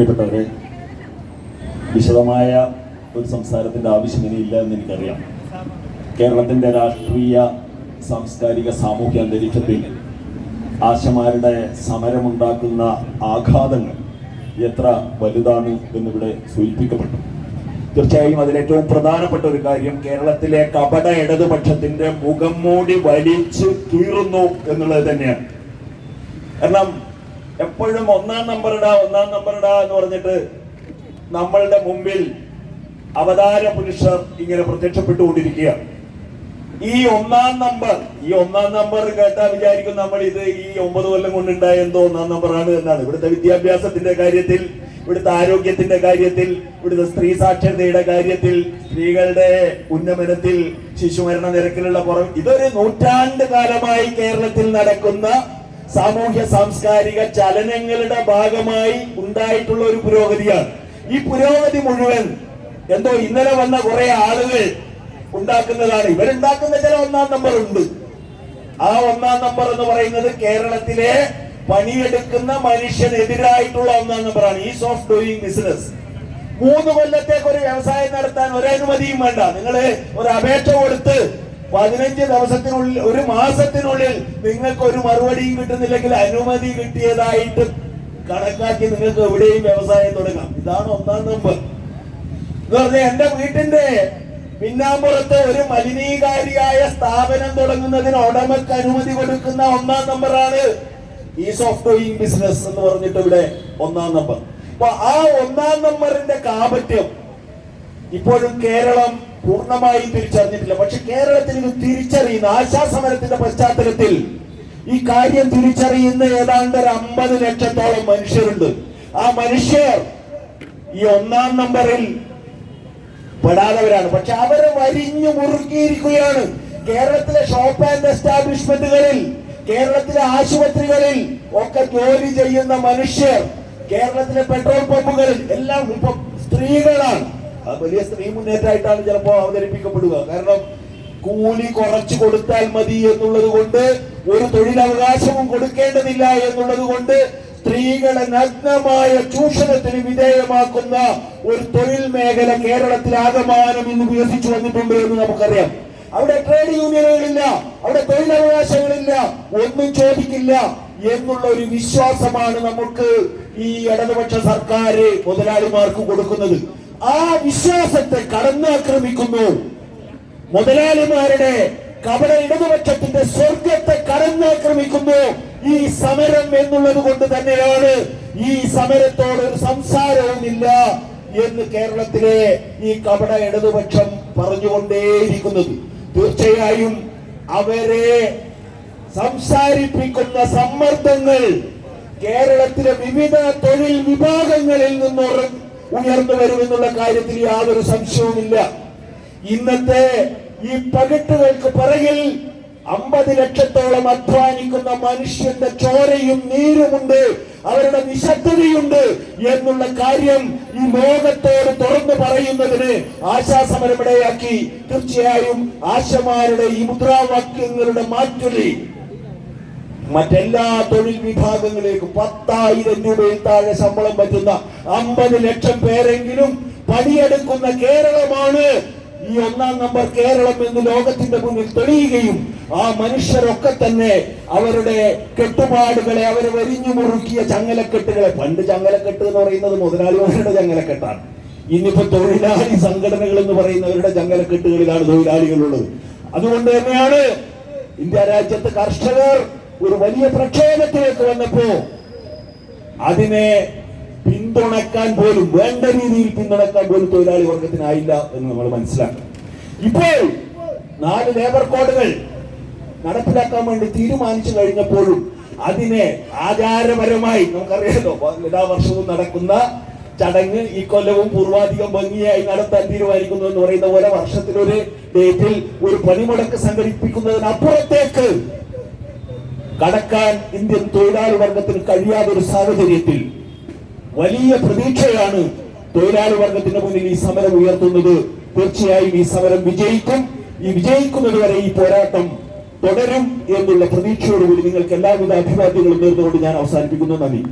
പ്രിയപ്പെട്ടവരെ വിശദമായ ഒരു സംസാരത്തിന്റെ ആവശ്യം ഇനിയില്ല എന്ന് എനിക്കറിയാം. കേരളത്തിന്റെ രാഷ്ട്രീയ സാംസ്കാരിക സാമൂഹ്യ അന്തരീക്ഷത്തിൽ ആശമാരുടെ സമരമുണ്ടാക്കുന്ന ആഘാതങ്ങൾ എത്ര വലുതാണ് എന്നിവിടെ സൂചിപ്പിക്കപ്പെട്ടു. തീർച്ചയായും അതിലേറ്റവും പ്രധാനപ്പെട്ട ഒരു കാര്യം കേരളത്തിലെ കപട ഇടതുപക്ഷത്തിന്റെ മുഖം മൂടി വലിച്ചു കീറുന്നു എന്നുള്ളത് തന്നെയാണ്. കാരണം എപ്പോഴും ഒന്നാം നമ്പർ ഇടാ ഒന്നാം നമ്പർ ഇടാ എന്ന് പറഞ്ഞിട്ട് നമ്മളുടെ മുമ്പിൽ അവതാര പുരുഷർ ഇങ്ങനെ പ്രത്യക്ഷപ്പെട്ടുകൊണ്ടിരിക്കുക ഈ ഒന്നാം നമ്പർ ഈ ഒന്നാം നമ്പർ കേട്ടാ വിചാരിക്കും നമ്മൾ ഇത് ഈ ഒമ്പത് കൊല്ലം കൊണ്ടുണ്ടായ എന്തോ ഒന്നാം നമ്പർ ആണ് എന്നാണ്. ഇവിടുത്തെ വിദ്യാഭ്യാസത്തിന്റെ കാര്യത്തിൽ ഇവിടുത്തെ ആരോഗ്യത്തിന്റെ കാര്യത്തിൽ ഇവിടുത്തെ സ്ത്രീ സാക്ഷരതയുടെ കാര്യത്തിൽ സ്ത്രീകളുടെ ഉന്നമനത്തിൽ ശിശുമരണ നിരക്കിലുള്ള കുറവ്. ഇതൊരു നൂറ്റാണ്ട് കാലമായി കേരളത്തിൽ നടക്കുന്ന സാമൂഹ്യ സാംസ്കാരിക ചലനങ്ങളുടെ ഭാഗമായി ഉണ്ടായിട്ടുള്ള ഒരു പുരോഗതിയാണ്. ഈ പുരോഗതി മുഴുവൻ എന്തോ ഇന്നലെ വന്ന കുറെ ആളുകൾ ഉണ്ടാക്കുന്നതാണ്. ഇവരുണ്ടാക്കുന്ന ചില ഒന്നാം നമ്പർ ഉണ്ട് ആ ഒന്നാം നമ്പർ എന്ന് പറയുന്നത് കേരളത്തിലെ പണിയെടുക്കുന്ന മനുഷ്യനെതിരായിട്ടുള്ള ഒന്നാം നമ്പറാണ്. ഈസ് ഓഫ് ഡൂയിങ് ബിസിനസ് മൂന്ന് കൊല്ലത്തേക്ക് ഒരു വ്യവസായം നടത്താൻ ഒരനുമതിയും വേണ്ട. നിങ്ങൾ ഒരു അപേക്ഷ കൊടുത്ത് പതിനഞ്ച് ദിവസത്തിനുള്ളിൽ ഒരു മാസത്തിനുള്ളിൽ നിങ്ങൾക്ക് ഒരു മറുപടിയും കിട്ടുന്നില്ലെങ്കിൽ അനുമതി കിട്ടിയതായിട്ട് കണക്കാക്കി നിങ്ങൾക്ക് എവിടെയും വ്യവസായം തുടങ്ങാം. ഇതാണ് ഒന്നാം നമ്പർ. എന്ന് പറഞ്ഞാൽ എന്റെ വീട്ടിന്റെ പിന്നാമ്പുറത്ത് ഒരു മലിനീകാരിയായ സ്ഥാപനം തുടങ്ങുന്നതിന് ഉടമക്ക് അനുമതി കൊടുക്കുന്ന ഒന്നാം നമ്പറാണ് ഈസ് ഓഫ് ഡൂയിങ് ബിസിനസ് എന്ന് പറഞ്ഞിട്ട് ഇവിടെ ഒന്നാം നമ്പർ. അപ്പൊ ആ ഒന്നാം നമ്പറിന്റെ കാപട്യം ഇപ്പോഴും കേരളം പൂർണമായി തിരിച്ചറിഞ്ഞിട്ടില്ല. പക്ഷെ കേരളത്തിൽ ഇത് തിരിച്ചറിയുന്ന ആശാസമരത്തിന്റെ പശ്ചാത്തലത്തിൽ ഈ കാര്യം തിരിച്ചറിയുന്ന ഏതാണ്ട് ഒരു അമ്പത് ലക്ഷത്തോളം മനുഷ്യരുണ്ട്. ആ മനുഷ്യർ ഈ ഒന്നാം നമ്പറിൽ പെടാത്തവരാണ് പക്ഷെ അവരെ വരിഞ്ഞു മുറുക്കിയിരിക്കുകയാണ്. കേരളത്തിലെ ഷോപ്പ് ആൻഡ് എസ്റ്റാബ്ലിഷ്മെന്റുകളിൽ കേരളത്തിലെ ആശുപത്രികളിൽ ഒക്കെ ജോലി ചെയ്യുന്ന മനുഷ്യർ കേരളത്തിലെ പെട്രോൾ പമ്പുകളിൽ എല്ലാം ഇപ്പൊ സ്ത്രീകളാണ്. അത് വലിയ സ്ത്രീ മുന്നേറ്റമായിട്ടാണ് ചിലപ്പോ അവതരിപ്പിക്കപ്പെടുക. കാരണം കൂലി കുറച്ചു കൊടുത്താൽ മതി എന്നുള്ളത് കൊണ്ട് ഒരു തൊഴിലവകാശവും കൊടുക്കേണ്ടതില്ല എന്നുള്ളത് കൊണ്ട് സ്ത്രീകളെ നഗ്നമായ ചൂഷണത്തിന് വിധേയമാക്കുന്ന ഒരു തൊഴിൽ മേഖല കേരളത്തിൽ ആകമാനം ഇന്ന് വികസിച്ചു വന്നിട്ടുണ്ട് എന്ന് നമുക്കറിയാം. അവിടെ ട്രേഡ് യൂണിയനുകളില്ല അവിടെ തൊഴിലവകാശങ്ങളില്ല ഒന്നും ചോദിക്കില്ല എന്നുള്ള ഒരു വിശ്വാസമാണ് നമുക്ക് ഈ ഇടതുപക്ഷ സർക്കാർ മുതലാളിമാർക്ക് കൊടുക്കുന്നത്. ആ വിശ്വാസത്തെ കടന്നാക്രമിക്കുന്നു. മുതലാളിമാരുടെ കപട ഇടതുപക്ഷത്തിന്റെ സ്വർഗത്തെ കടന്നാക്രമിക്കുന്നു. ഈ സമരം എന്നുള്ളത് കൊണ്ട് തന്നെയാണ് ഈ സമരത്തോട് ഒരു സംസാരവും ഇല്ല എന്ന് കേരളത്തിലെ ഈ കപട ഇടതുപക്ഷം പറഞ്ഞുകൊണ്ടേയിരിക്കുന്നത്. തീർച്ചയായും അവരെ സംസാരിപ്പിക്കുന്ന സമ്മർദ്ദങ്ങൾ കേരളത്തിലെ വിവിധ തൊഴിൽ വിഭാഗങ്ങളിൽ നിന്ന് ഉറ- ഉയർന്നു വരുമെന്നുള്ള കാര്യത്തിൽ യാതൊരു സംശയവുമില്ല. ഇന്നത്തെ ഈ പകിട്ടുകൾക്ക് പിറകിൽ അമ്പത് ലക്ഷത്തോളം അധ്വാനിക്കുന്ന മനുഷ്യന്റെ ചോരയും നീരുമുണ്ട് അവരുടെ നിശബ്ദതയുണ്ട് എന്നുള്ള കാര്യം ഈ ലോകത്തോട് തുറന്നു പറയുന്നതിന് ആശാസമരമിടയാക്കി തീർച്ചയായും ആശമാരുടെ ഈ മുദ്രാവാക്യങ്ങളുടെ മാറ്റൊലി മറ്റെല്ലാ തൊഴിൽ വിഭാഗങ്ങളിലേക്കും പത്തായിരം രൂപയിൽ താഴെ ശമ്പളം പറ്റുന്ന അമ്പത് ലക്ഷം പേരെങ്കിലും പണിയെടുക്കുന്ന കേരളമാണ്. ഈ ഒന്നാം നമ്പർ കേരളം എന്ന് ലോകത്തിന്റെ മുന്നിൽ തെളിയുകയും ആ മനുഷ്യരൊക്കെ തന്നെ അവരുടെ കെട്ടുപാടുകളെ അവർ വരിഞ്ഞു മുറുക്കിയ ചങ്ങലക്കെട്ടുകളെ പണ്ട് ചങ്ങലക്കെട്ട് എന്ന് പറയുന്നത് മുതലാളിമാരുടെ ചങ്ങലക്കെട്ടാണ്. ഇന്നിപ്പോ തൊഴിലാളി സംഘടനകൾ എന്ന് പറയുന്നവരുടെ ചങ്ങലക്കെട്ടുകളിലാണ് തൊഴിലാളികളുള്ളത്. അതുകൊണ്ട് തന്നെയാണ് ഇന്ത്യ രാജ്യത്ത് കർഷകർ ഒരു വലിയ പ്രക്ഷോഭത്തിലേക്ക് വന്നപ്പോ അതിനെ പിന്തുണക്കാൻ പോലും വേണ്ട രീതിയിൽ പിന്തുണക്കാൻ പോലും തൊഴിലാളി വർഗത്തിനായില്ല എന്ന് നമ്മൾ മനസ്സിലാക്കണം. ഇപ്പോൾ നാല് ലേബർ കോഡുകൾ നടപ്പിലാക്കാൻ വേണ്ടി തീരുമാനിച്ചു കഴിഞ്ഞപ്പോഴും അതിനെ ആചാരപരമായി നമുക്കറിയാലോ എല്ലാ വർഷവും നടക്കുന്ന ചടങ്ങ് ഈ കൊല്ലവും പൂർവാധികം ഭംഗിയായി നടത്താൻ തീരുമാനിക്കുന്നു എന്ന് പറയുന്ന പോലെ വർഷത്തിലൊരു ഡേറ്റിൽ ഒരു പണിമുടക്ക് സംഘടിപ്പിക്കുന്നതിനപ്പുറത്തേക്ക് കടക്കാൻ ഇന്ത്യൻ തൊഴിലാളി വർഗത്തിന് കഴിയാതെ ഒരു സാഹചര്യത്തിൽ വലിയ പ്രതീക്ഷയാണ് തൊഴിലാളി വർഗത്തിന്റെ മുന്നിൽ ഈ സമരം ഉയർത്തുന്നത്. തീർച്ചയായും ഈ സമരം വിജയിക്കും. ഈ വിജയിക്കുന്നത് വരെ ഈ പോരാട്ടം തുടരും എന്നുള്ള പ്രതീക്ഷയോടുകൂടി നിങ്ങൾക്ക് എല്ലാവിധ അഭിവാദ്യങ്ങളും നേർന്നുകൊണ്ട് ഞാൻ അവസാനിപ്പിക്കുന്നു. നന്ദി.